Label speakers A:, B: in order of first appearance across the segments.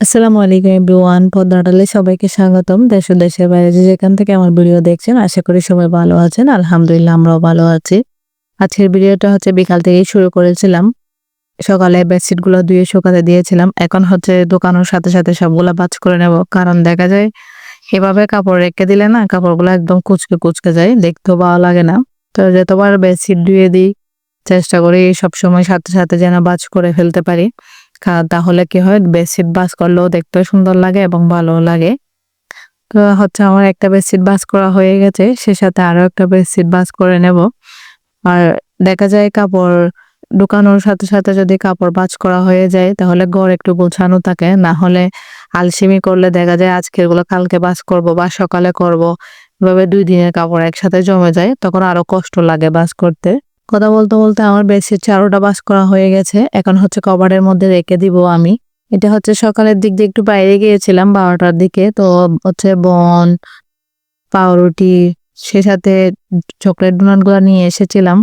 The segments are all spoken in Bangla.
A: আসসালামু আলাইকুম এভরিওয়ান পদ্মাটালে সবাইকে স্বাগতম। দেশ দেশের বাইরে যে যেখান থেকে আমার ভিডিও দেখছেন, আশা করি সবাই ভালো আছেন। আলহামদুলিল্লাহ, আমরাও ভালো আছি। আজকের ভিডিওটা হচ্ছে, বিকাল থেকেই শুরু করেছিলাম। সকালে বেডশিটগুলো ধুয়ে শুকাতে দিয়েছিলাম। এখন হচ্ছে দোকানের সাথে সাথে সবগুলা বাজ করে নেব। কারণ দেখা যায়, এভাবে কাপড় রেখে দিলে না, কাপড়গুলো একদম কুচকে কুচকে যায়। দেখতেও ভালো লাগে না। তো যতবার বেডশিট ধুয়ে দিই, চেষ্টা করি সবসময় সাথে সাথে যেন বাজ করে ফেলতে পারি। তাহলে কি হয়? বেডশিট বাস করলেও দেখতে সুন্দর লাগে এবং ভালো লাগে। তো হচ্ছে আমার একটা বেডশিট বাস করা হয়ে গেছে, সে সাথে আরও একটা বেডশিট বাস করে নেব। আর দেখা যায় কাপড় ঢুকানোর সাথে সাথে যদি কাপড় বাজ করা হয়ে যায়, তাহলে ঘর একটু গোছানো থাকে। না হলে আলসেমি করলে দেখা যায় আজকেরগুলো কালকে বাস করব বা সকালে করব। এভাবে দুই দিনের কাপড় একসাথে জমে যায়, তখন আরও কষ্ট লাগে বাস করতে। কথা বলতে বলতে আমার বেডশিট চারোটা বাস করা হয়ে গেছে। এখন হচ্ছে কভারের মধ্যে রেখে দিব আমি। এটা হচ্ছে সকালের দিক দিয়ে একটু বাইরে গিয়েছিলাম বারোটার দিকে। তো হচ্ছে বন, পাউরুটি সে সাথে চকলেট ডোনাটগুলা নিয়ে এসেছিলাম।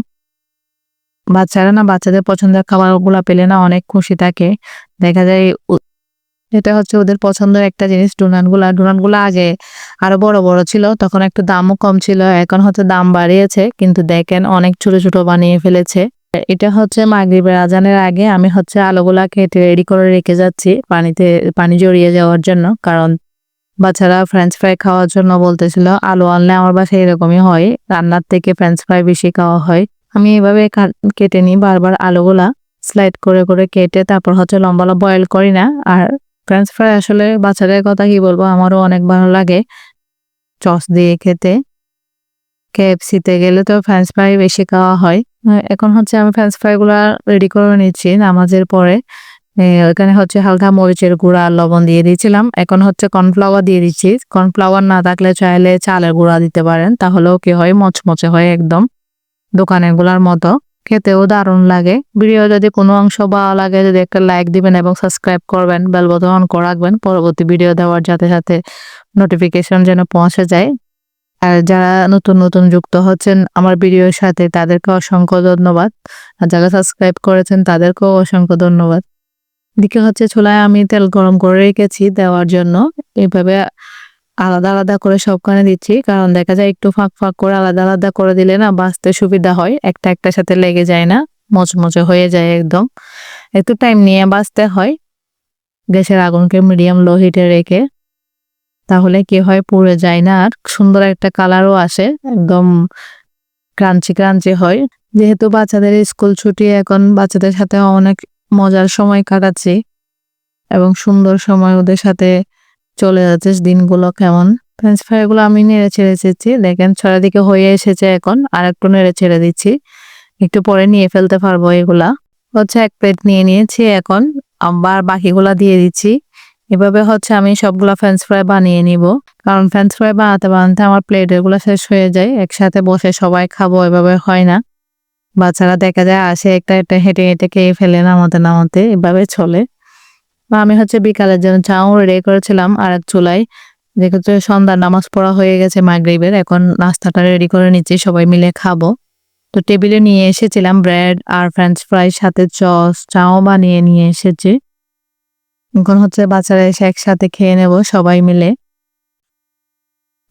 A: বাচ্চারা না বাচ্চাদের পছন্দের খাবারগুলা পেলে না অনেক খুশি থাকে। দেখা যায় এটা হচ্ছে ওদের পছন্দের একটা জিনিস ডোনাটগুলা ডোনাটগুলা আগে আরও বড় বড় ছিল, তখন একটু দামও কম ছিল, এখন হচ্ছে দাম বাড়িয়েছে, কিন্তু দেখেন অনেক ছোট ছোট বানিয়ে ফেলেছে। এটা হচ্ছে মাগরিবের আজানের আগে আমি হচ্ছে আলুগুলা কেটে রেডি করে রেখে যাচ্ছি পানিতে, পানি জড়িয়ে যাওয়ার জন্য। কারণ বাচ্চারা ফ্রেঞ্চ ফ্রাই খাওয়ার জন্য বলতেছিল, আলু আনলে আমার বাসায় এরকমই হয়, রান্নার থেকে ফ্রেঞ্চ ফ্রাই বেশি খাওয়া হয়। আমি এভাবে কেটে নিই বারবার আলুগুলা স্লাইড করে করে কেটে তারপর হচ্ছে লম্বা লম্বা বয়েল করি না, আর ফ্রেঞ্চ ফ্রাই আসলে বাচ্চাদের কথা কি বলব? আমারও অনেক ভালো লাগে। চস দিয়ে খেতে। কেএফসিতে গেলে তো ফ্রেঞ্চ ফ্রাই বেশি খাওয়া হয়। এখন হচ্ছে আমি ফ্রেঞ্চ ফ্রাই গুলা রেডি করে নিচ্ছি নামাজের পরে। এ, ওখানে হচ্ছে হালকা মরিচের গুঁড়া লবণ দিয়ে দিয়েছিলাম। এখন হচ্ছে কর্নফ্লাওয়ার দিয়ে দিচ্ছি। কর্নফ্লাওয়ার না থাকলে চাইলে চালের গুঁড়া দিতে পারেন। তাহলেও কি হয়? মচমচে হয় একদম। দোকানেরগুলার মতো। খেতেও দারুণ লাগে। ভিডিও যদি কোনো অংশ ভালো লাগে, যদি একটা লাইক দিবেন এবং সাবস্ক্রাইব করবেন বেল বোতাম অন করে রাখবেন। পরবর্তী ভিডিও দেওয়ার সাথে সাথে নোটিফিকেশন যেন পৌঁছে যায়। আর যারা নতুন নতুন যুক্ত হচ্ছেন আমার ভিডিওর সাথে, তাদেরকে অসংখ্য ধন্যবাদ। আর যারা সাবস্ক্রাইব করেছেন, তাদেরকেও অসংখ্য ধন্যবাদ। এদিকে হচ্ছে ছোলায় আমি তেল গরম করে রেখেছি দেওয়ার জন্য। এইভাবে আলাদা আলাদা করে সবখানে দিচ্ছি, কারণ দেখা যায় একটু ফাঁক ফাঁক করে আলাদা আলাদা করে দিলে না বাঁচতে সুবিধা হয়, একটা একটার সাথে লেগে যায় না মচমচে হয়ে যায় একদম। একটু টাইম নিয়ে বাঁচতে হয়, গ্যাসের আগুনকে মিডিয়াম লো হিটে রেখে, তাহলে কি হয় পুড়ে যায় না, আর সুন্দর একটা কালারও আসে, একদম ক্রাঞ্চি ক্রাঞ্চি হয়। যেহেতু বাচ্চাদের স্কুল ছুটি, এখন বাচ্চাদের সাথে অনেক মজার সময় কাটাচ্ছি, এবং সুন্দর সময় ওদের সাথে চলে যাচ্ছে দিনগুলো কেমন? ফ্রেঞ্চ ফ্রাই গুলো আমি নেড়ে ছেড়ে এসেছি দেখেন ছড়া দিকে হয়ে এসেছে এখন, আর একটু নেড়ে ছেড়ে দিচ্ছি। একটু পরে নিয়ে ফেলতে পারব এগুলা। হচ্ছে এক প্লেট নিয়ে নিয়েছি এখন, আবার বাকিগুলা দিয়ে দিচ্ছি। এভাবে হচ্ছে আমি সবগুলা ফ্রেঞ্চ ফ্রাই বানিয়ে নিব। কারণ ফ্রেঞ্চ ফ্রাই বানাতে বানাতে আমার প্লেট এগুলো শেষ হয়ে যায়। একসাথে বসে সবাই খাব, এভাবে হয় না। বাচ্চারা দেখা যায় আসে, একটা একটা হেঁটে হেঁটে খেয়ে ফেলে নামাতে নামাতে। এভাবে চলে। বা আমি হচ্ছে বিকালের জন্য চাও রেডি করেছিলাম আর এক চুলাই যেহেতু সন্ধ্যার নামাজ পড়া হয়ে গেছে মাগরিবের, এখন নাস্তাটা রেডি করে নিচ্ছি, সবাই মিলে খাব। তো টেবিলে নিয়ে এসেছিলাম ব্রেড আর ফ্রেঞ্চ ফ্রাই সাথে চস চাও বানিয়ে নিয়ে এসেছি। এখন হচ্ছে বাচ্চারা এসে একসাথে খেয়ে নেব, সবাই মিলে।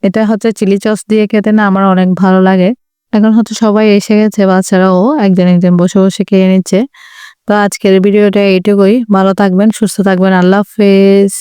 A: এটা হচ্ছে চিলি চস দিয়ে খেতে না আমার অনেক ভালো লাগে। এখন হচ্ছে সবাই এসে গেছে, বাচ্চারাও একজন একজন বসে বসে খেয়ে নিচ্ছে। তো আজকের ভিডিওটা এইটুকুই। ভালো থাকবেন সুস্থ থাকবেন। আল্লাহ হাফেজ।